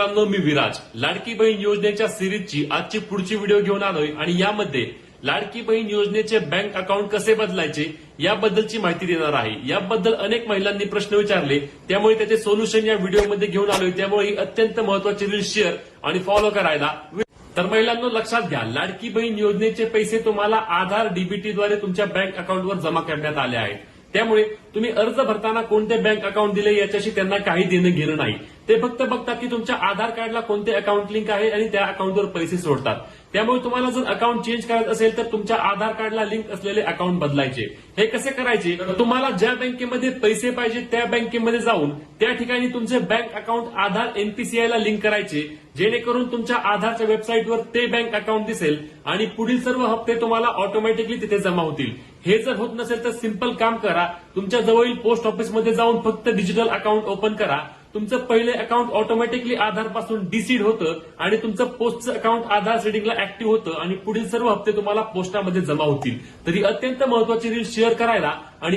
मित्रांनो मी विराज. लाडकी बहीण योजनेच्या सिरीजची आजची पुढची व्हिडिओ घेऊन आलोय आणि यामध्ये लाडकी बहीण योजनेचे बँक अकाउंट कसे बदलायचे याबद्दलची माहिती देणार आहे. याबद्दल अनेक महिलांनी प्रश्न विचारले. त्यामुळे त्याचे सोल्युशन या व्हिडिओमध्ये घेऊन आलोय. त्यामुळे ही अत्यंत महत्वाची रील शेअर आणि फॉलो करायला तर महिलांनो लक्षात घ्या. लाडकी बहीण योजनेचे पैसे तुम्हाला आधार डीबीटीद्वारे तुमच्या बँक अकाउंटवर जमा करण्यात आले आहेत. त्यामुळे तुम्ही अर्ज भरताना कोणते बँक अकाउंट दिले याच्याशी त्यांना काही देणं घेणं नाही. ते फक्त बघतात की तुमच्या आधार कार्डला कोणते अकाउंट लिंक आहे आणि त्या अकाउंटवर पैसे सोडतात. त्यामुळे तुम्हाला जर अकाउंट चेंज करायचं असेल तर तुमच्या आधार कार्डला लिंक असलेले अकाउंट बदलायचे. हे कसे करायचे? तुम्हाला ज्या बँकेमध्ये पैसे पाहिजे त्या बँकेमध्ये जाऊन त्या ठिकाणी तुमचे बँक अकाउंट आधार एनपीसीआय ला लिंक करायचे. जेणेकरून तुमच्या आधारच्या वेबसाईटवर ते बँक अकाउंट दिसेल आणि पुढील सर्व हप्ते तुम्हाला ऑटोमॅटिकली तिथे जमा होतील. हे जर होत नसेल तर सिंपल काम करा. तुमच्या जवळील पोस्ट ऑफिसमध्ये जाऊन फक्त डिजिटल अकाउंट ओपन करा. तुमचं पहिले अकाउंट ऑटोमॅटिकली आधारपासून डिसीड होतं आणि तुमचं पोस्टचं अकाउंट आधार सेटिंगला ऍक्टिव्ह होतं आणि पुढील सर्व हप्ते तुम्हाला पोस्टामध्ये जमा होतील. तरी अत्यंत महत्वाची रील शेअर करायला आणि